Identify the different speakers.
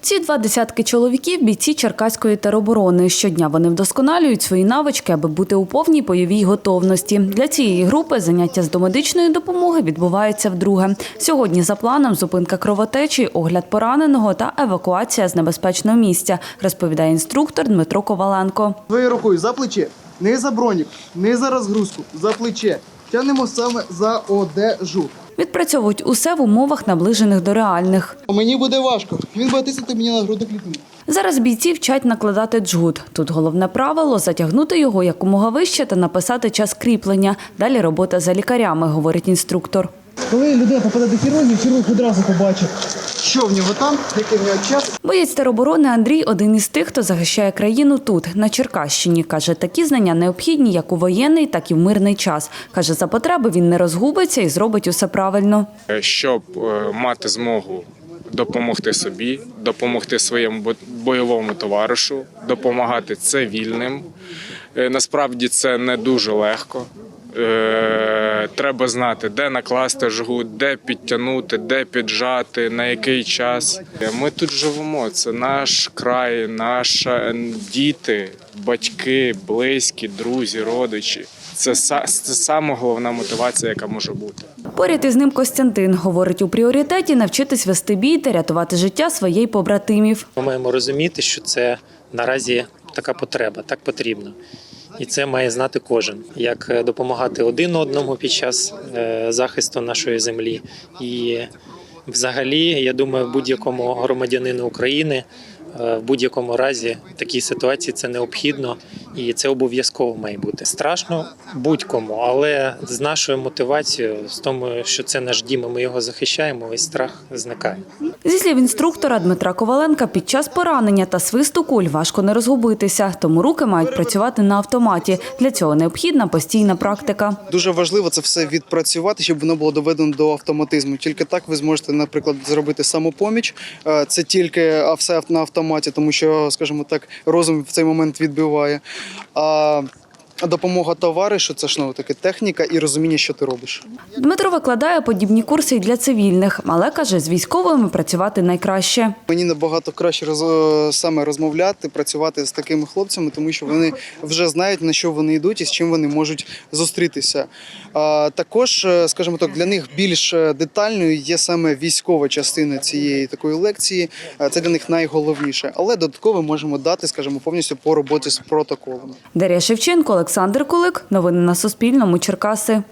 Speaker 1: Ці два десятки чоловіків бійці Черкаської тероборони. Щодня вони вдосконалюють свої навички, аби бути у повній бойовій готовності. Для цієї групи заняття з домедичної допомоги відбуваються вдруге. Сьогодні за планом зупинка кровотечі, огляд пораненого та евакуація з небезпечного місця, розповідає інструктор Дмитро Коваленко.
Speaker 2: Своєю рукою за плече, не за бронік, не за розгрузку, за плече. Тягнемо саме за одежу.
Speaker 1: Відпрацьовують усе в умовах, наближених до реальних.
Speaker 2: Мені буде важко. Він буде тиснути мені на грудну клітину.
Speaker 1: Зараз бійці вчать накладати джгут. Тут головне правило затягнути його якомога вище та написати час кріплення. Далі робота за лікарями, говорить інструктор.
Speaker 2: Коли людина попаде до хірургів, хірург одразу побачить, що в нього там, який в нього час.
Speaker 1: Боєць тероборони Андрій один із тих, хто захищає країну тут, на Черкащині. Каже, такі знання необхідні як у воєнний, так і в мирний час. Каже, за потреби він не розгубиться і зробить усе правильно.
Speaker 3: щоб е, мати змогу допомогти собі, допомогти своєму бо- бойовому товаришу, допомагати цивільним. Е, Насправді це не дуже легко. Треба знати, де накласти жгут, де підтягнути, де піджати, на який час. Ми тут живемо. Це наш край, наші діти, батьки, близькі, друзі, родичі. Це, са- це саме головна мотивація, яка може бути.
Speaker 1: Поряд із ним Костянтин говорить у пріоритеті навчитись вести бій та рятувати життя своєї побратимів.
Speaker 4: Ми маємо розуміти, що це наразі така потреба, так потрібно. І це має знати кожен, як е, допомагати один одному під час е, захисту нашої землі. І взагалі, я думаю, будь-якому громадянину України е, в будь-якому разі в такій ситуації це необхідно і це обов'язково має бути. Страшно будь-кому, але з нашою мотивацією, з тому, що це наш дім, і ми його захищаємо, весь страх зникає.
Speaker 1: Зі слів інструктора Дмитра Коваленка, під час поранення та свисту куль важко не розгубитися, тому руки мають працювати на автоматі. Для цього необхідна постійна практика.
Speaker 2: Дуже важливо це все відпрацювати, щоб воно було доведено до автоматизму. Тільки так ви зможете, наприклад, зробити самопоміч. Е, Це тільки а, все на автоматі, тому що, скажімо так, розум в цей момент відбиває. А допомога товаришу це ж ну, таки техніка і розуміння, що ти робиш.
Speaker 1: Дмитро викладає подібні курси й для цивільних, але каже, з військовими працювати найкраще.
Speaker 2: Мені набагато краще роз, е, саме розмовляти, працювати з такими хлопцями, тому що вони вже знають на що вони йдуть і з чим вони можуть зустрітися. А, також, е, скажімо так, для них більш е, детальною є саме військова частина цієї такої лекції. Це для них найголовніше, але додатково можемо дати, скажімо, повністю по роботі з протоколом.
Speaker 1: Дар'я Шевченко, Олександр Кулик. Новини на Суспільному. Черкаси.